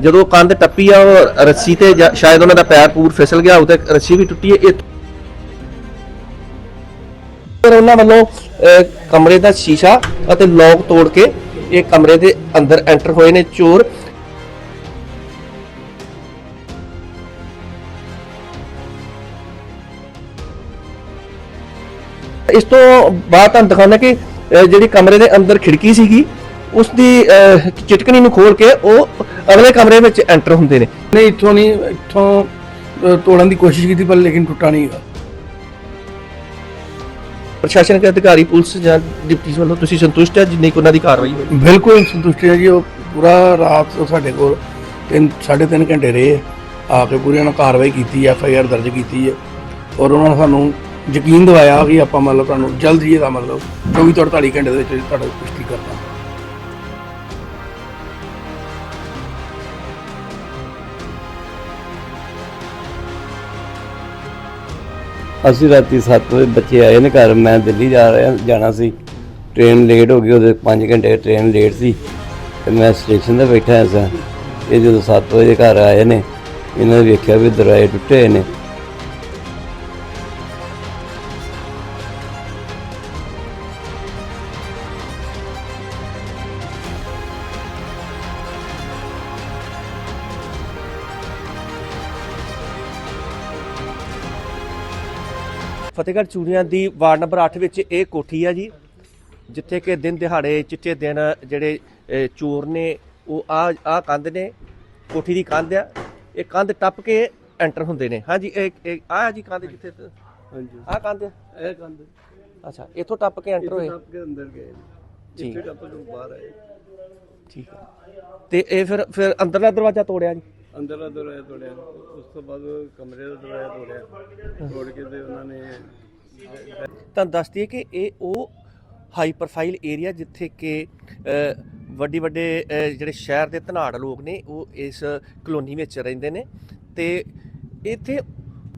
ਜਦੋਂ ਕੰਧ ਟੱਪੀ ਆ ਉਹ ਰੱਸੀ ਤੇ ਜਾਂ- ਸ਼ਾਇਦ ਉਹਨਾਂ ਦਾ ਪੈਰ ਪੂਰ ਫਿਸਲ ਗਿਆ ਉਹ ਤੇ ਰੱਸੀ ਵੀ ਟੁੱਟੀ ਹੈ ਇਹ ਫਿਰ ਉਹਨਾਂ ਵੱਲੋਂ ਅਹ, ਕਮਰੇ ਦਾ ਸ਼ੀਸ਼ਾ ਅਤੇ ਲੋਕ ਤੋੜ ਕੇ ਇਹ ਕਮਰੇ ਦੇ ਅੰਦਰ ਐਂਟਰ ਹੋਏ ਨੇ ਚੋਰ। ਇਸ ਤੋਂ ਬਾਅਦ ਤੁਹਾਨੂੰ ਦਿਖਾਉਂਦਾ ਕਿ ਅਹ, ਜਿਹੜੀ ਕਮਰੇ ਦੇ ਅੰਦਰ ਖਿੜਕੀ ਸੀਗੀ ਉਸ ਦੀ ਅਹ, ਚਿਟਕਣੀ ਨੂੰ ਖੋਲ ਕੇ ਉਹ ਅਗਲੇ ਕਮਰੇ ਵਿੱਚ ਐਂਟਰ ਹੁੰਦੇ ਨੇ। ਨਹੀਂ ਇੱਥੋਂ ਨਹੀਂ ਇੱਥੋਂ ਅ, ਤੋੜਨ ਦੀ ਕੋਸ਼ਿਸ਼ ਕੀਤੀ ਪਰ ਲੇਕਿਨ ਟੁੱਟਾ ਨਹੀਂ ਹੈਗਾ। ਪ੍ਰਸ਼ਾਸਨਿਕ ਅਧਿਕਾਰੀ ਪੁਲਿਸ ਜਾਂ ਡਿਪਟੀ ਵੱਲੋਂ ਤੁਸੀਂ ਸੰਤੁਸ਼ਟ ਹੈ ਜਿੰਨੀ ਕੁ ਉਹਨਾਂ ਦੀ ਕਾਰਵਾਈ ਹੋਈ? ਬਿਲਕੁਲ ਸੰਤੁਸ਼ਟ ਹੈ ਜੀ ਉਹ ਪੂਰਾ ਰਾਤ ਉਹ ਸਾਡੇ ਕੋਲ ਤਿੰਨ ਸਾਢੇ ਤਿੰਨ ਘੰਟੇ ਰਹੇ। ਆ ਕੇ ਪੂਰੀ ਉਹਨਾਂ ਕਾਰਵਾਈ ਕੀਤੀ ਐਫ ਆਈ ਆਰ ਦਰਜ ਕੀਤੀ ਹੈ। ਔਰ ਉਹਨਾਂ ਨੇ ਸਾਨੂੰ ਯਕੀਨ ਦਿਵਾਇਆ ਕਿ ਆਪਾਂ ਮਤਲਬ ਤੁਹਾਨੂੰ ਜਲਦ ਹੀ ਇਹਦਾ ਮਤਲਬ 24 ਤੋਂ 48 ਘੰਟੇ ਦੇ ਵਿੱਚ ਤੁਹਾਡਾ ਪੁਸ਼ਟੀ ਕਰਦਾ ਅਸੀਂ ਰਾਤੀ 7 ਵਜੇ ਬੱਚੇ ਆਏ ਨੇ ਘਰ, ਮੈਂ ਦਿੱਲੀ ਜਾ ਰਿਹਾ, ਜਾਣਾ ਸੀ। ਟ੍ਰੇਨ ਲੇਟ ਹੋ ਗਈ, ਉਹਦੇ 5 ਘੰਟੇ ਟ੍ਰੇਨ ਲੇਟ ਸੀ। ਤੇ ਮੈਂ ਸਟੇਸ਼ਨ ਤੇ ਬੈਠਾ ਸਾਂ। ਇਹ ਜਦੋਂ 7 ਵਜੇ ਘਰ ਆਏ ਨੇ, ਇਹਨਾਂ ਨੇ ਵੇਖਿਆ ਵੀ ਦਰਵਾਜ਼ੇ ਟੁੱਟੇ ਹੋਏ ਨੇ। ਫਤਿਹਗੜ੍ਹ ਚੂੜੀਆਂ ਦੀ ਵਾਰਡ ਨੰਬਰ 8 ਵਿੱਚ ਇਹ ਕੋਠੀ ਆ ਜੀ ਜਿੱਥੇ ਕਿ ਦਿਨ ਦਿਹਾੜੇ ਚਿੱਟੇ ਦਿਨ ਜਿਹੜੇ ਚੋਰ ਨੇ ਉਹ ਆ ਆ ਕੰਧ ਨੇ ਕੋਠੀ ਦੀ ਕੰਧ ਆ ਇਹ ਕੰਧ ਟੱਪ ਕੇ ਐਂਟਰ ਹੁੰਦੇ ਨੇ। ਹਾਂਜੀ ਇਹ ਆ ਜੀ ਕੰਧ ਜਿੱਥੇ? ਹਾਂਜੀ। ਆ ਕੰਧ? ਇਹ ਕੰਦ ਅੱਛਾ ਇੱਥੋਂ ਟੱਪ ਕੇ ਐਂਟਰ ਹੋਏ। ਕੇ ਅੰਦਰ ਗਏ। ਠੀਕ ਹੈ, ਟੱਪ ਤੋਂ ਬਾਹਰ ਆਏ। ਠੀਕ ਹੈ ਤੇ ਇਹ ਫਿਰ ਫਿਰ ਅੰਦਰਲਾ ਦਰਵਾਜ਼ਾ ਤੋੜਿਆ ਜੀ। ਅੰਦਰਲਾ ਦਰਵਾਜ਼ਾ ਤੋੜਿਆ ਉਸ ਤੋਂ ਬਾਅਦ ਕਮਰੇ ਦਾ ਦਰਵਾਜ਼ਾ ਤੋੜਿਆ ਤੋੜ ਕੇ ਤੇ ਉਹਨਾਂ ਨੇ ਤੁਹਾਨੂੰ ਦੱਸ ਦਈਏ ਕਿ ਇਹ ਉਹ ਹਾਈ ਪ੍ਰੋਫਾਈਲ ਏਰੀਆ ਜਿੱਥੇ ਕਿ ਅ, ਵੱਡੀ ਵੱਡੇ ਜਿਹੜੇ ਸ਼ਹਿਰ ਦੇ ਧਨਾੜ ਲੋਕ ਨੇ ਉਹ ਇਸ ਕਲੋਨੀ ਵਿੱਚ ਰਹਿੰਦੇ ਨੇ ਤੇ ਇੱਥੇ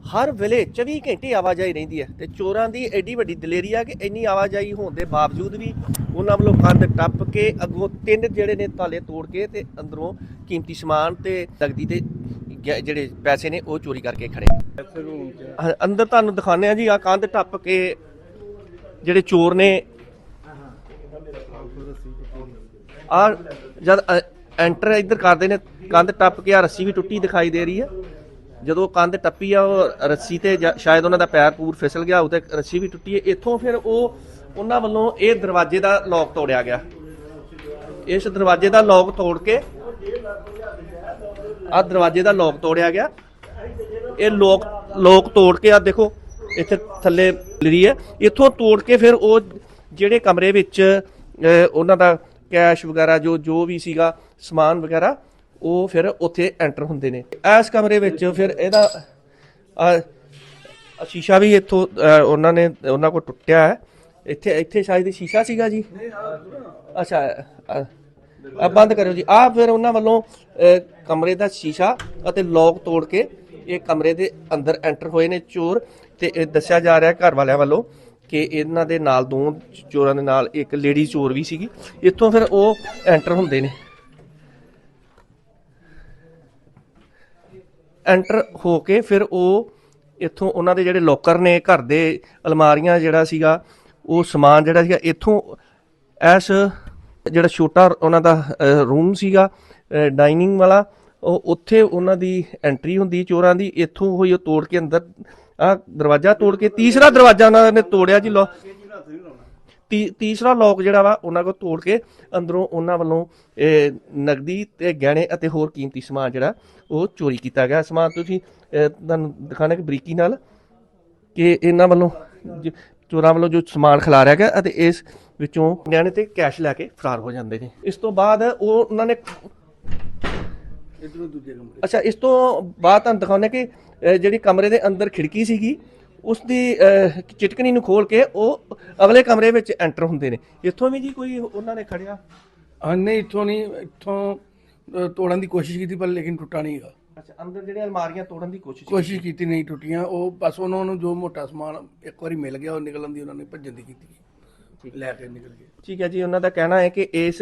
ਹਰ ਵੇਲੇ 24 ਘੰਟੇ ਆਵਾਜਾਈ ਰਹਿੰਦੀ ਹੈ ਤੇ ਚੋਰਾਂ ਦੀ ਐਡੀ ਵੱਡੀ ਦਲੇਰੀ ਆ ਕਿ ਇੰਨੀ ਆਵਾਜਾਈ ਹੋਣ ਦੇ ਬਾਵਜੂਦ ਵੀ ਉਹਨਾਂ ਵੱਲੋਂ ਕੰਧ ਟੱਪ ਕੇ ਅੱਗੋਂ ਤਿੰਨ ਜਿਹੜੇ ਨੇ ਤਾਲੇ ਤੋੜ ਕੇ ਤੇ ਅੰਦਰੋਂ ਕੀਮਤੀ ਸਮਾਨ ਤੇ ਨਗਦੀ ਤੇ ਜਿਹੜੇ ਪੈਸੇ ਨੇ ਉਹ ਚੋਰੀ ਕਰਕੇ ਖੜੇ ਅੰਦਰ ਤੁਹਾਨੂੰ ਦਿਖਾਉਂਦੇ ਆ ਜੀ ਆ ਕੰਧ ਟੱਪ ਕੇ ਜਿਹੜੇ ਚੋਰ ਨੇ। ਆ ਜਦ ਐਂਟਰ ਇੱਧਰ ਕਰਦੇ ਨੇ ਕੰਧ ਟੱਪ ਕੇ ਆ ਰੱਸੀ ਵੀ ਟੁੱਟੀ ਦਿਖਾਈ ਦੇ ਰਹੀ ਹੈ। ਜਦੋਂ ਕੰਧ ਟੱਪੀ ਆ, ਉਹ ਰੱਸੀ ਤੇ ਜਾਂ- ਸ਼ਾਇਦ ਉਹਨਾਂ ਦਾ ਪੈਰ ਪੂਰ ਫਿਸਲ ਗਿਆ ਉਹ ਤੇ ਰੱਸੀ ਵੀ ਟੁੱਟੀ ਹੈ। ਇੱਥੋਂ ਫਿਰ ਉਹ ਉਹਨਾਂ ਵੱਲੋਂ ਇਹ ਦਰਵਾਜ਼ੇ ਦਾ ਲੌਕ ਤੋੜਿਆ ਗਿਆ। ਇਸ ਦਰਵਾਜ਼ੇ ਦਾ ਲੌਕ ਤੋੜ ਕੇ ਆ ਦਰਵਾਜ਼ੇ ਦਾ ਲੌਕ ਤੋੜਿਆ ਗਿਆ। ਇਹ ਲੋਕ ਲੋਕ ਤੋੜ ਕੇ ਆ ਦੇਖੋ, ਇੱਥੇ ਥੱਲੇ ਲਰੀ ਹੈ, ਇੱਥੋਂ ਤੋੜ ਕੇ ਫਿਰ ਉਹ ਜਿਹੜੇ ਕਮਰੇ ਵਿੱਚ ਉਹਨਾਂ ਦਾ ਕੈਸ਼ ਵਗੈਰਾ ਜੋ ਜੋ ਵੀ ਸੀਗਾ, ਸਮਾਨ ਵਗੈਰਾ ਉਹ ਫਿਰ ਉੱਥੇ ਐਂਟਰ ਹੁੰਦੇ ਨੇ। ਇਸ ਕਮਰੇ ਵਿੱਚ ਫਿਰ ਇਹਦਾ, ਆ ਸ਼ੀਸ਼ਾ ਵੀ ਇੱਥੋਂ ਉਹਨਾਂ ਨੇ, ਉਹਨਾਂ ਕੋਲ ਟੁੱਟਿਆ ਹੈ। ਇੱਥੇ ਇੱਥੇ ਸ਼ਾਇਦ ਸ਼ੀਸ਼ਾ ਸੀਗਾ ਜੀ। ਅੱਛਾ ਆ- ਬੰਦ ਕਰਿਓ ਜੀ। ਆ ਫਿਰ ਉਹਨਾਂ ਵੱਲੋਂ ਕਮਰੇ ਦਾ ਸ਼ੀਸ਼ਾ ਅਤੇ ਲੋਕ ਤੋੜ ਕੇ ਇਹ ਕਮਰੇ ਦੇ ਅੰਦਰ ਐਂਟਰ ਹੋਏ ਨੇ ਚੋਰ ਤੇ ਇਹ ਦੱਸਿਆ ਜਾ ਰਿਹਾ ਘਰ ਵਾਲਿਆਂ ਵੱਲੋਂ ਕਿ ਇਹਨਾਂ ਦੇ ਨਾਲ ਦੋ ਚੋਰਾਂ ਦੇ ਨਾਲ ਇੱਕ ਲੇਡੀ ਚੋਰ ਵੀ ਸੀਗੀ। ਇੱਥੋਂ ਫਿਰ ਉਹ ਐਂਟਰ ਹੁੰਦੇ ਨੇ। ਐਂਟਰ ਹੋ ਕੇ ਫਿਰ ਉਹ ਇੱਥੋਂ ਉਹਨਾਂ ਦੇ ਜਿਹੜੇ ਲੋਕਰ ਨੇ ਘਰ ਦੇ ਅਲਮਾਰੀਆਂ ਜਿਹੜਾ ਸੀਗਾ, ਉਹ ਸਮਾਨ ਜਿਹੜਾ ਸੀਗਾ, ਇੱਥੋਂ ਐਸ ਜਿਹੜਾ ਛੋਟਾ ਉਹਨਾਂ ਦਾ ਰੂਮ ਸੀਗਾ ਡਾਈਨਿੰਗ ਵਾਲਾ, ਉਹ ਉੱਥੇ ਉਹਨਾਂ ਦੀ ਐਂਟਰੀ ਹੁੰਦੀ ਚੋਰਾਂ ਦੀ, ਇੱਥੋਂ ਹੋਈ ਉਹ ਤੋੜ ਕੇ ਅੰਦਰ ਆ ਦਰਵਾਜ਼ਾ ਤੋੜ ਕੇ, ਤੀਸਰਾ ਦਰਵਾਜ਼ਾ ਉਹਨਾਂ ਨੇ ਤੋੜਿਆ ਜੀ ਲੋ ਤੀਸਰਾ ਲੋਕ ਜਿਹੜਾ ਵਾ ਉਹਨਾਂ ਕੋ ਤੋੜ ਕੇ ਅੰਦਰੋਂ ਉਹਨਾਂ ਵੱਲੋਂ ਇਹ, ਨਗਦੀ ਤੇ ਗਹਿਣੇ ਅਤੇ ਹੋਰ ਕੀਮਤੀ ਸਮਾਨ ਜਿਹੜਾ ਉਹ ਚੋਰੀ ਕੀਤਾ ਗਿਆ। ਸਮਾਨ ਤੁਸੀਂ ਤੁਹਾਨੂੰ ਦਿਖਾਣਾ ਕਿ ਬਰੀਕੀ ਨਾਲ ਕਿ ਇਹਨਾਂ ਵੱਲੋਂ ਚੋਰਾਂ ਵੱਲੋਂ ਜੋ ਸਮਾਨ ਖਿਲਾਰਿਆ ਗਿਆ ਅਤੇ ਇਸ ਵਿੱਚੋਂ ਗਹਿਣੇ ਤੇ ਕੈਸ਼ ਲੈ ਕੇ ਫਰਾਰ ਹੋ ਜਾਂਦੇ ਨੇ। ਇਸ ਤੋਂ ਬਾਅਦ ਉਹ ਉਹਨਾਂ ਨੇ ਇਧਰੋਂ ਦੂਜੇ ਕਮਰੇ। ਅੱਛਾ ਇਸ ਤੋਂ ਬਾਅਦ ਤੁਹਾਨੂੰ ਦਿਖਾਉਂਦੇ ਕਿ ਜਿਹੜੀ ਕਮਰੇ ਦੇ ਅੰਦਰ ਖਿੜਕੀ ਸੀਗੀ ਉਸ ਦੀ ਚਿਟਕਣੀ ਨੂੰ ਖੋਲ ਕੇ ਉਹ ਅਗਲੇ ਕਮਰੇ ਵਿੱਚ ਐਂਟਰ ਹੁੰਦੇ ਨੇ। ਇੱਥੋਂ ਵੀ ਜੀ ਕੋਈ ਉਹਨਾਂ ਨੇ ਖੜਿਆ? ਹਾਂ ਨਹੀਂ ਇੱਥੋਂ ਨਹੀਂ ਇੱਥੋਂ ਤੋੜਨ ਦੀ ਕੋਸ਼ਿਸ਼ ਕੀਤੀ ਪਰ ਲੇਕਿਨ ਟੁੱਟਾ ਨਹੀਂ ਹੈਗਾ। ਅੱਛਾ ਅੰਦਰ ਜਿਹੜੇ ਅਲਮਾਰੀਆਂ ਤੋੜਨ ਦੀ ਕੋਸ਼ਿਸ਼ ਕੋਸ਼ਿਸ਼ ਕੀਤੀ ਨਹੀਂ ਟੁੱਟੀਆਂ ਉਹ ਬਸ ਉਹਨਾਂ ਨੂੰ ਜੋ ਮੋਟਾ ਸਮਾਨ ਇੱਕ ਵਾਰੀ ਮਿਲ ਗਿਆ ਉਹ ਨਿਕਲਣ ਦੀ ਉਹਨਾਂ ਨੇ ਭੱਜਣ ਦੀ ਕੀਤੀ। ਲੈ ਕੇ ਨਿਕਲ ਗਏ। ਠੀਕ ਹੈ ਜੀ ਉਹਨਾਂ ਦਾ ਕਹਿਣਾ ਹੈ ਕਿ ਇਸ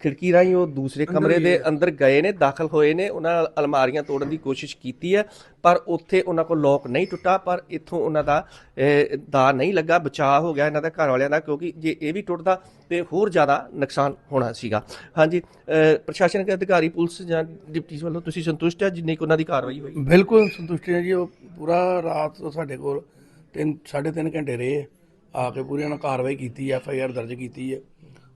ਖਿੜਕੀ ਰਾਹੀਂ ਉਹ ਦੂਸਰੇ ਕਮਰੇ ਦੇ ਅੰਦਰ ਗਏ ਨੇ ਦਾਖਲ ਹੋਏ ਨੇ। ਉਹਨਾਂ ਅਲਮਾਰੀਆਂ ਤੋੜਨ ਦੀ ਕੋਸ਼ਿਸ਼ ਕੀਤੀ ਹੈ ਪਰ ਉੱਥੇ ਉਹਨਾਂ ਕੋਲ ਲੋਕ ਨਹੀਂ ਟੁੱਟਾ ਪਰ ਇੱਥੋਂ ਉਹਨਾਂ ਦਾ ਦਾ ਨਹੀਂ ਲੱਗਾ ਬਚਾਅ ਹੋ ਗਿਆ ਇਹਨਾਂ ਦੇ ਘਰ ਵਾਲਿਆਂ ਦਾ ਕਿਉਂਕਿ ਜੇ ਇਹ ਵੀ ਟੁੱਟਦਾ ਤੇ ਹੋਰ ਜ਼ਿਆਦਾ ਨੁਕਸਾਨ ਹੋਣਾ ਸੀਗਾ। ਹਾਂਜੀ ਪ੍ਰਸ਼ਾਸਨਿਕ ਅਧਿਕਾਰੀ ਪੁਲਿਸ ਜਾਂ ਡਿਪਟੀ ਵੱਲੋਂ ਤੁਸੀਂ ਸੰਤੁਸ਼ਟ ਹੈ ਜਿੰਨੀ ਕੁ ਉਹਨਾਂ ਦੀ ਕਾਰਵਾਈ ਹੋਈ? ਬਿਲਕੁਲ ਸੰਤੁਸ਼ਟ ਹਾਂ ਜੀ ਉਹ ਪੂਰਾ ਰਾਤ ਸਾਡੇ ਕੋਲ ਤਿੰਨ ਸਾਢੇ ਤਿੰਨ ਘੰਟੇ ਰਹੇ। ਆ ਕੇ ਪੂਰੀ ਉਹਨਾਂ ਕਾਰਵਾਈ ਕੀਤੀ ਐਫ ਆਈ ਆਰ ਦਰਜ ਕੀਤੀ ਹੈ।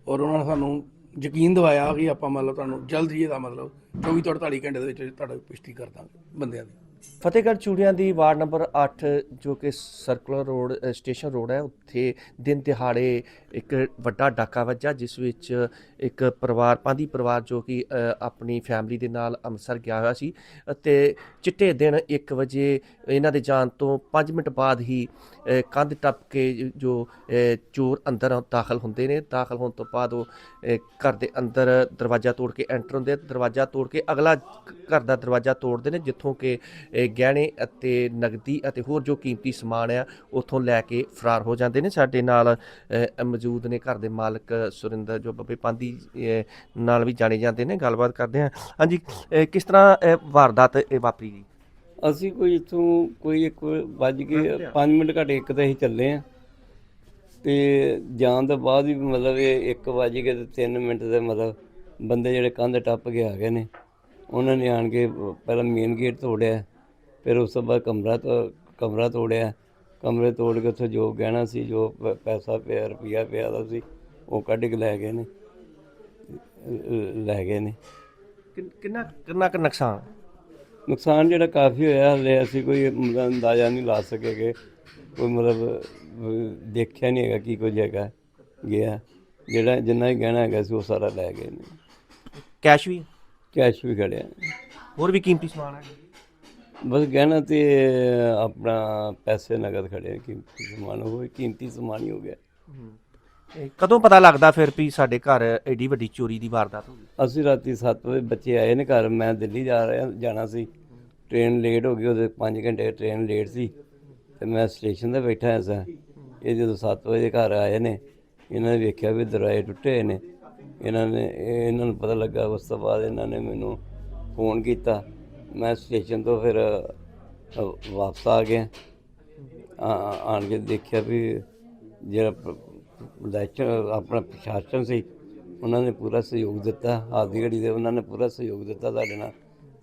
ਔਰ ਉਹਨਾਂ ਨੇ ਸਾਨੂੰ ਯਕੀਨ ਦਿਵਾਇਆ ਕਿ ਆਪਾਂ ਮਤਲਬ ਤੁਹਾਨੂੰ ਜਲਦ ਹੀ ਇਹਦਾ ਮਤਲਬ 24 ਤੋਂ 48 ਘੰਟੇ ਦੇ ਵਿੱਚ ਤੁਹਾਡੀ ਪੁਸ਼ਟੀ ਕਰ ਦਾਂਗੇ ਬੰਦਿਆਂ ਦੀ। ਫਤਿਹਗੜ੍ਹ ਚੂੜੀਆਂ ਦੀ ਵਾਰਡ ਨੰਬਰ 8 ਜੋ ਕਿ ਸਰਕੂਲਰ ਰੋਡ ਸਟੇਸ਼ਨ ਰੋਡ ਹੈ, ਉੱਥੇ ਦਿਨ ਦਿਹਾੜੇ ਇੱਕ ਵੱਡਾ ਡਾਕਾ ਵੱਜਾ ਜਿਸ ਵਿੱਚ ਇੱਕ ਪਰਿਵਾਰ ਪਾਂਦੀ ਪਰਿਵਾਰ ਜੋ ਕਿ ਆਪਣੀ ਫੈਮਿਲੀ ਦੇ ਨਾਲ ਅੰਮ੍ਰਿਤਸਰ ਗਿਆ ਹੋਇਆ ਸੀ ਅਤੇ ਚਿੱਟੇ ਦਿਨ 1 ਵਜੇ ਇਹਨਾਂ ਦੇ ਜਾਣ ਤੋਂ 5 ਮਿੰਟ ਬਾਅਦ ਹੀ ਕੰਧ ਟੱਪ ਕੇ ਜੋ ਚੋਰ ਅੰਦਰ ਦਾਖਲ ਹੁੰਦੇ ਨੇ, ਦਾਖਲ ਹੋਣ ਤੋਂ ਬਾਅਦ ਉਹ ਘਰ ਦੇ ਅੰਦਰ ਦਰਵਾਜ਼ਾ ਤੋੜ ਕੇ ਐਂਟਰ ਹੁੰਦੇ ਦਰਵਾਜ਼ਾ ਤੋੜ ਕੇ ਅਗਲਾ ਘਰ ਦਾ ਦਰਵਾਜ਼ਾ ਤੋੜਦੇ ਨੇ, ਜਿੱਥੋਂ ਕਿ ਗਹਿਣੇ ਅਤੇ ਨਗਦੀ ਅਤੇ ਹੋਰ ਜੋ ਕੀਮਤੀ ਸਮਾਨ ਆ, ਉੱਥੋਂ ਲੈ ਕੇ ਫਰਾਰ ਹੋ ਜਾਂਦੇ ਨੇ। ਸਾਡੇ ਨਾਲ ਮੌਜੂਦ ਨੇ ਘਰ ਦੇ ਮਾਲਕ ਸੁਰਿੰਦਰ, ਜੋ ਬੱਬੇ ਪਾਂਦੀ ਨਾਲ ਵੀ ਜਾਣੇ ਜਾਂਦੇ ਨੇ। ਗੱਲਬਾਤ ਕਰਦੇ ਹਾਂ। ਹਾਂਜੀ ਕਿਸ ਤਰ੍ਹਾਂ ਵਾਰਦਾਤ ਇਹ ਵਾਪਰੀ ਜੀ? ਅਸੀਂ ਕੋਈ ਇੱਥੋਂ ਕੋਈ ਇੱਕ ਵੱਜ ਕੇ 5 ਮਿੰਟ ਘੱਟ ਇੱਕ ਤਾਂ ਅਸੀਂ ਚੱਲੇ ਆ ਤੇ ਜਾਣ ਤੋਂ ਬਾਅਦ ਵੀ ਮਤਲਬ ਇਹ 1 ਵੱਜ ਕੇ ਤੇ 3 ਮਿੰਟ ਦੇ ਮਤਲਬ ਬੰਦੇ ਜਿਹੜੇ ਕੰਧ ਟੱਪ ਕੇ ਆ ਗਏ ਨੇ। ਉਹਨਾਂ ਨੇ ਆਣ ਕੇ ਪਹਿਲਾਂ ਮੇਨ ਗੇਟ ਤੋੜਿਆ। ਫਿਰ ਉਸ ਤੋਂ ਬਾਅਦ ਕਮਰਾ ਤੋਂ ਕਮਰਾ ਤੋੜਿਆ। ਕਮਰੇ ਤੋੜ ਕੇ ਉੱਥੇ ਜੋ ਗਹਿਣਾ ਸੀ ਜੋ ਪੈਸਾ ਪਿਆ ਰੁਪਈਆ ਪਿਆ ਦਾ ਸੀ ਉਹ ਕੱਢ ਕੇ ਲੈ ਗਏ ਨੇ। ਲੈ ਗਏ ਨੇ। ਕਿੰਨ- ਕਿੰਨਾ ਕਿੰਨਾ ਕੁ ਨੁਕਸਾਨ? ਨੁਕਸਾਨ ਜਿਹੜਾ ਕਾਫੀ ਹੋਇਆ ਹਲੇ ਅਸੀਂ ਕੋਈ ਅੰਦਾਜ਼ਾ ਨਹੀਂ ਲਾ ਸਕੇਗੇ ਕੋਈ ਮਤਲਬ ਦੇਖਿਆ ਨਹੀਂ ਹੈਗਾ ਕੀ ਕੁਝ ਹੈਗਾ ਗਿਆ। ਜਿਹੜਾ ਜਿੰਨਾ ਹੀ ਗਹਿਣਾ ਹੈਗਾ ਸੀ ਉਹ ਸਾਰਾ ਲੈ ਗਏ ਨੇ। ਕੈਸ਼ ਵੀ? ਕੈਸ਼ ਵੀ ਖੜਿਆ। ਹੋਰ ਵੀ ਕੀਮਤੀ ਸਮਾਨ ਹੈ ਬਸ ਗਹਿਣਾ ਤੇ ਆਪਣਾ ਪੈਸੇ ਨਗਦ ਖੜੇ ਕੀਮਤੀ ਸਮਾਨ ਹੋਏ ਕੀਮਤੀ ਸਮਾਨ ਹੀ ਹੋ ਗਿਆ। ਇਹ ਕਦੋਂ ਪਤਾ ਲੱਗਦਾ ਫਿਰ ਵੀ ਸਾਡੇ ਘਰ ਐਡੀ ਵੱਡੀ ਚੋਰੀ ਦੀ ਵਾਰਦਾਤ ਹੋ ਗਈ? ਅਸੀਂ ਰਾਤੀ 7 ਵਜੇ ਬੱਚੇ ਆਏ ਨੇ ਘਰ ਮੈਂ ਦਿੱਲੀ ਜਾ ਰਿਹਾ ਜਾਣਾ ਸੀ। ਟ੍ਰੇਨ ਲੇਟ ਹੋ ਗਈ ਉਹਦੇ 5 ਘੰਟੇ ਟ੍ਰੇਨ ਲੇਟ ਸੀ। ਤੇ ਮੈਂ ਸਟੇਸ਼ਨ ਤੇ ਬੈਠਾ ਹਾਂ ਸਾਂ। ਇਹ ਜਦੋਂ 7 ਵਜੇ ਘਰ ਆਏ ਨੇ ਇਹਨਾਂ ਨੇ ਵੇਖਿਆ ਵੀ ਦਰਵਾਜ਼ੇ ਟੁੱਟੇ ਹੋਏ ਨੇ। ਇਹਨਾਂ ਨੇ ਇਹ- ਇਹਨਾਂ ਨੂੰ ਪਤਾ ਲੱਗਾ ਉਸ ਤੋਂ ਬਾਅਦ ਇਹਨਾਂ ਨੇ ਮੈਨੂੰ ਫੋਨ ਕੀਤਾ। ਮੈਂ ਸਟੇਸ਼ਨ ਤੋਂ ਫਿਰ ਅ, ਵਾਪਸ ਆ ਗਿਆ। ਆ- ਆਣ ਕੇ ਦੇਖਿਆ ਵੀ ਜਿਹੜਾ ਪ- ਇਲੈਕਸ਼ਨ ਆਪਣਾ ਪ੍ਰਸ਼ਾਸਨ ਸੀ ਉਹਨਾਂ ਨੇ ਪੂਰਾ ਸਹਿਯੋਗ ਦਿੱਤਾ। ਹਾਲ ਦੀ ਘੜੀ ਦੇ ਉਹਨਾਂ ਨੇ ਪੂਰਾ ਸਹਿਯੋਗ ਦਿੱਤਾ ਸਾਡੇ ਨਾਲ।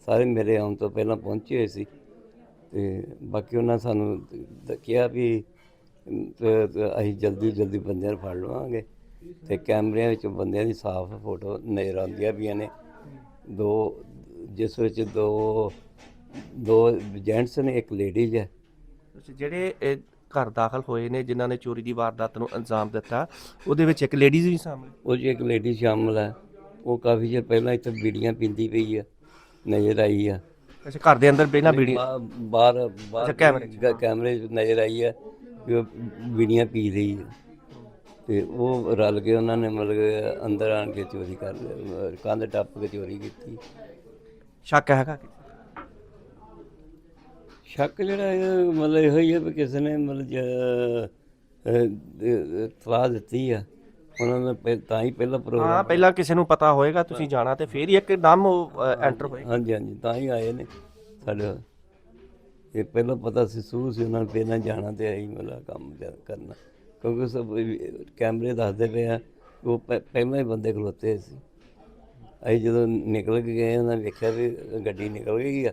ਸਾਰੇ ਮੇਰੇ ਆਉਣ ਤੋਂ ਪਹਿਲਾਂ ਪਹੁੰਚੇ ਹੋਏ ਸੀ। ਤੇ ਬਾਕੀ ਉਹਨਾਂ ਸਾਨੂੰ ਦ- ਕਿਹਾ ਵੀ ਅਮ, ਤੇ- ਤੇ ਅਸੀਂ ਜਲਦੀ ਜਲਦੀ ਬੰਦਿਆਂ ਨੂੰ ਫੜ ਲਵਾਂਗੇ। ਤੇ ਕੈਮਰਿਆਂ ਵਿੱਚ ਬੰਦਿਆਂ ਦੀ ਸਾਫ਼ ਫੋਟੋ ਨਜ਼ਰ ਆਉਂਦੀਆਂ ਪਈਆਂ ਨੇ। ਦੋ ਜਿਸ ਵਿੱਚ ਦੋ ਦੋ ਜੈਂਟਸ ਨੇ ਇੱਕ ਲੇਡੀਜ਼ ਹੈ। ਅੱਛਾ, ਜਿਹੜੇ ਇਹ ਘਰ ਦਾਖਲ ਹੋਏ ਨੇ ਜਿਨ੍ਹਾਂ ਨੇ ਚੋਰੀ ਦੀ ਵਾਰਦਾਤ ਨੂੰ ਅੰਜਾਮ ਦਿੱਤਾ ਉਹਦੇ ਵਿੱਚ ਇੱਕ ਲੇਡੀਜ਼ ਵੀ ਸ਼ਾਮਲ ਉਹ 'ਚ ਇੱਕ ਲੇਡੀ ਸ਼ਾਮਲ ਹੈ। ਉਹ ਕਾਫੀ ਚਿਰ ਪਹਿਲਾਂ ਇੱਥੇ ਬੀੜੀਆਂ ਪੀਂਦੀ ਪਈ ਆ ਨਜ਼ਰ ਆਈ ਆ। ਅੱਛਾ ਘਰ ਦੇ ਅੰਦਰ ਬਿਨਾਂ ਬੀੜੀ ਬਾ- ਬਾਹਰ ਬਾਹਰ ਕੈਮਰੇ 'ਚ। ਗ- ਕੈਮਰੇ 'ਚ ਨਜ਼ਰ ਆਈ ਹੈ ਕਿ ਉਹ ਬੀੜੀਆਂ ਪੀ ਰਹੀ ਹੈ ਤੇ ਉਹ ਰਲ ਕੇ ਉਹਨਾਂ ਨੇ ਮਤਲਬ ਕਿ ਅੰਦਰ ਆਣ ਕੇ ਚੋਰੀ ਕਰ ਲਈ ਕੰਧ ਟੱਪ ਕੇ ਚੋਰੀ ਕੀਤੀ। ਸ਼ੱਕ ਹੈਗਾ? ਕਿ ਸ਼ੱਕ ਜਿਹੜਾ ਇਹ ਮਤਲਬ ਇਹੋ ਹੀ ਹੈ ਵੀ ਕਿਸੇ ਨੇ ਮਤਲਬ ਤਲਾ ਦਿੱਤੀ ਆ। ਉਹਨਾਂ ਨੇ ਪਹਿ- ਤਾਂ ਹੀ ਪਹਿਲਾ ਹਾਂ ਪ੍ਰੋਗਰਾਮ ਪਹਿਲਾਂ ਕਿਸੇ ਨੂੰ ਪਤਾ ਹੋਏਗਾ ਤੁਸੀਂ ਜਾਣਾ ਤੇ ਫੇਰ ਹੀ ਇੱਕ ਨਾਮ ਐਂਟਰ ਹੋਏ ਹਾਂਜੀ ਹਾਂਜੀ ਤਾਂ ਹੀ ਆਏ ਨੇ ਸਾਡੇ ਇਹ ਪਹਿਲਾਂ ਪਤਾ ਸੀ ਸ਼ੁਰੂ ਸੀ ਉਹਨਾਂ ਨੂੰ ਪਹਿਲਾਂ ਜਾਣਾ ਤੇ ਆਈ ਮਤਲਬ ਕੰਮ ਜ- ਕਰਨਾ। ਕਿਉਂਕਿ ਸਭ ਇਹ ਕੈਮਰੇ ਦੱਸਦੇ ਪਏ ਆ ਉਹ ਪਹਿ- ਪਹਿਲਾਂ ਹੀ ਬੰਦੇ ਖਲੋਤੇ ਸੀ। ਅਸੀਂ ਜਦੋਂ ਨਿਕਲ ਕੇ ਗਏ ਉਹਨਾਂ ਨੇ ਵੇਖਿਆ ਵੀ ਗੱਡੀ ਨਿਕਲ ਗਈ ਆ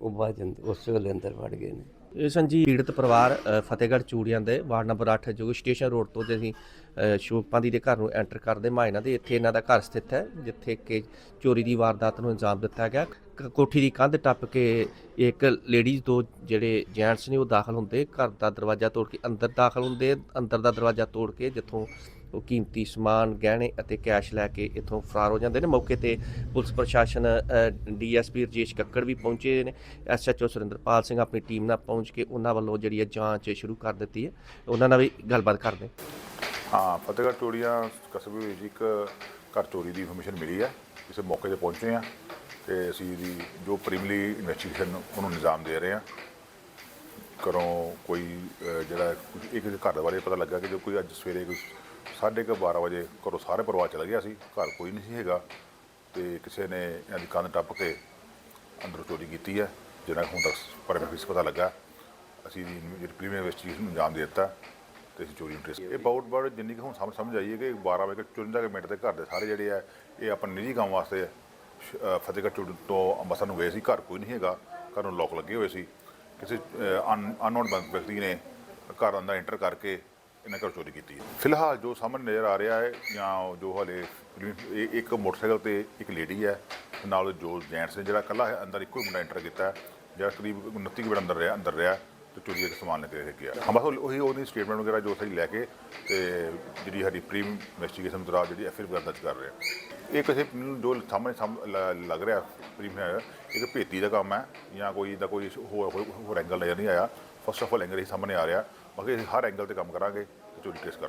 ਉਹ ਬਾਅਦ 'ਚ ਅੰਦਰ- ਉਸ ਵੇਲੇ ਅੰਦਰ ਵੜ ਗਏ ਨੇ। ਇਹ ਸੰਜੀ ਪੀੜਤ ਪਰਿਵਾਰ ਅ, ਫਤਿਹਗੜ੍ਹ ਚੂੜੀਆਂ ਦੇ ਵਾਰਡ ਨੰਬਰ 8 ਜੋ ਕਿ ਸਟੇਸ਼ਨ ਰੋਡ ਤੋਂ ਜੇ ਅਸੀਂ ਅ, ਸ਼ੋਭਾਂਦੀ ਦੇ ਘਰ ਨੂੰ ਐਂਟਰ ਕਰਦੇ ਮਾਇਨਾ ਦੇ ਇੱਥੇ ਇਹਨਾਂ ਦਾ ਘਰ ਸਥਿਤ ਹੈ ਜਿੱਥੇ ਕਿ ਚੋਰੀ ਦੀ ਵਾਰਦਾਤ ਨੂੰ ਅੰਜਾਮ ਦਿੱਤਾ ਗਿਆ। ਕ- ਕੋਠੀ ਦੀ ਕੰਧ ਟੱਪ ਕੇ ਇੱਕ ਲੇਡੀਜ਼ ਦੋ ਜਿਹੜੇ ਜੈਂਟਸ ਨੇ ਉਹ ਦਾਖਲ ਹੁੰਦੇ। ਘਰ ਦਾ ਦਰਵਾਜ਼ਾ ਤੋੜ ਕੇ ਅੰਦਰ ਦਾਖਲ ਹੁੰਦੇ ਅੰਦਰ ਦਾ ਦਰਵਾਜ਼ਾ ਤੋੜ ਕੇ ਜਿੱਥੋਂ ਉਹ ਕੀਮਤੀ ਸਮਾਨ, ਗਹਿਣੇ ਅਤੇ ਕੈਸ਼ ਲੈ ਕੇ ਇੱਥੋਂ ਫਰਾਰ ਹੋ ਜਾਂਦੇ ਨੇ। ਮੌਕੇ ਤੇ ਪੁਲਿਸ ਪ੍ਰਸ਼ਾਸਨ ਡੀਐਸਪੀ ਰਜੇਸ਼ ਕੱਕੜ ਵੀ ਪਹੁੰਚੇ ਨੇ। ਐਸਐਚਓ ਸੁਰਿੰਦਰਪਾਲ ਸਿੰਘ ਆਪਣੀ ਟੀਮ ਨਾਲ ਪਹੁੰਚ ਕੇ ਉਹਨਾਂ ਵੱਲੋਂ ਜਿਹੜੀ ਹੈ ਜਾਂਚ ਸ਼ੁਰੂ ਕਰ ਦਿੱਤੀ ਹੈ। ਉਹਨਾਂ ਨਾਲ ਵੀ ਗੱਲਬਾਤ ਕਰਦੇ ਹਾਂ। ਫਤਿਹਗੜ੍ਹ ਚੋਰੀਆਂ ਕਸਬੇ ਵਿੱਚ ਇੱਕ ਘਰ ਚੋਰੀ ਦੀ ਇਨਫੋਰਮੇਸ਼ਨ ਮਿਲੀ ਹੈ। ਇਸੇ ਮੌਕੇ ਤੇ ਪਹੁੰਚੇ ਹਾਂ ਤੇ ਅਸੀਂ ਇਹਦੀ ਜੋ ਪ੍ਰੀਮਲੀ ਇਨਵੈਸਟੀਗੇਸ਼ਨ ਉਹਨੂੰ ਨਿਜ਼ਾਮ ਦੇ ਰਹੇ ਹਾਂ। ਘਰੋਂ ਕੋਈ ਅਹ, ਜਿਹੜਾ ਕੁਝ- ਇੱਕ ਘਰ ਬਾਰੇ ਪਤਾ ਲੱਗਾ ਕਿ ਜੋ ਕੋਈ ਅੱਜ ਸਵੇਰੇ ਕੋਈ ਸਾਢੇ ਕੁ 12 ਵਜੇ ਘਰੋਂ ਸਾਰੇ ਪਰਿਵਾਰ ਚਲਾ ਗਿਆ ਸੀ ਘਰ ਕੋਈ ਨਹੀਂ ਸੀ ਹੈਗਾ ਤੇ ਕਿਸੇ ਨੇ ਇਹਨਾਂ ਦੀ ਕੰਧ ਟੱਪ ਕੇ ਅੰਦਰੋਂ ਚੋਰੀ ਕੀਤੀ ਹੈ ਜਿਹਨਾਂ ਹੁਣ ਤੱਕ ਪਰ ਫਿਸ ਪਤਾ ਲੱਗਾ। ਅਸੀਂ ਦੀ ਜਿਹੜੀ ਪ੍ਰੀਮੀਅਰ ਇਨਵੈਸਟੀਗੇਸ਼ਨ ਨੂੰ ਅੰਜਾਮ ਦੇ ਦਿੱਤਾ ਤੇ ਅਸੀਂ ਚੋਰੀ ਨੂੰ trace- ਇਹ ਬਾਊਟ ਬਾਊਟ ਜਿੰਨੀ ਕੁ ਹੁਣ ਸਮਝ ਸਮਝ ਆਈ ਹੈ ਕਿ 12 ਵਜੇ 54 ਮਿੰਟ ਦੇ ਘਰ ਦੇ ਸਾਰੇ ਜਿਹੜੇ ਆ ਇਹ ਆਪਣੇ ਨਿੱਜੀ ਕੰਮ ਵਾਸਤੇ ਸ਼- ਅ, ਫਤਿਹਗੜ੍ਹ ਚੂੜ ਤੋਂ ਅੰਮ੍ਰਿਤਸਰ ਨੂੰ ਗਏ ਸੀ ਘਰ ਕੋਈ ਨਹੀਂ ਹੈਗਾ ਘਰ ਨੂੰ ਲੋਕ ਲੱਗੇ ਹੋਏ ਸੀ। ਕਿਸੇ ਅਨਨੋਨ ਵਿਅਕਤੀ ਨੇ ਘਰ ਅੰਦਰ ਐਂਟਰ ਕਰਕੇ ਇਹਨਾਂ ਘਰ ਚੋਰੀ ਕੀਤੀ ਹੈ। ਫਿਲਹਾਲ ਜੋ ਸਾਹਮਣੇ ਨਜ਼ਰ ਆ ਰਿਹਾ ਹੈ, ਜਾਂ ਜੋ ਹਲੇ ਇਹ, ਇੱਕ ਮੋਟਰਸਾਈਕਲ ਤੇ ਇੱਕ ਲੇਡੀ ਹੈ, ਨਾਲ ਜੋ ਜੈਂਟਸ ਨੇ, ਜਿਹੜਾ ਇਕੱਲਾ ਹੈ, ਅੰਦਰ ਇੱਕੋ ਹੀ ਮੁੰਡਾ ਐਂਟਰ ਕੀਤਾ ਜਿਹੜਾ ਕਰੀਬ 29 ਕੁ ਮਿੰਟ ਅੰਦਰ ਰਿਹਾ ਅੰਦਰ ਰਿਹਾ ਤੇ ਚੋਰੀ ਦਾ ਸਮਾਨ ਲੈ ਕੇ ਗਿਆ। ਹਾਂ, ਬਸ ਉਹੀ ਉਹਦੀ ਸਟੇਟਮੈਂਟ ਵਗੈਰਾ ਜੋ ਅਸੀਂ ਲੈ ਕੇ ਤੇ ਜਿਹੜੀ ਸਾਡੀ ਪ੍ਰੀਮ ਇਨਵੈਸਟੀਗੇਸ਼ਨ ਦੌਰਾਨ ਜਿਹੜੀ ਐਫਆਈਆਰ ਵਗੈਰਾ ਦਰਜ ਕਰ ਰਹੇ ਹਾਂ ਇਹ ਕਿਸੇ ਨੂੰ ਜੋ ਸਾਹਮਣੇ ਸਾਹਮ- ਲ- ਲੱਗ ਰਿਹਾ ਪ੍ਰੀਮ ਇੱਕ ਭੇਤੀ ਦਾ ਕੰਮ ਹੈ, ਜਾਂ ਕੋਈ ਇਹਦਾ ਕੋਈ ਹੋਰ, ਹੋਰ- ਹੋਰ ਐਂਗਲ ਨਜ਼ਰ ਨਹੀਂ ਆਇਆ। ਫਸਟ ਆਫ ਆਲ ਐਂਗਲ ਹੀ ਸਾਹਮਣੇ ਆ ਰਿਹਾ। ਬਾਕੀ ਅਸੀਂ ਹਰ ਐਂਗਲ ਤੇ ਕੰਮ ਕਰਾਂਗੇ, ਤੇ ਚੋਰੀ ਕੇਸ ਕਰਾਂਗੇ।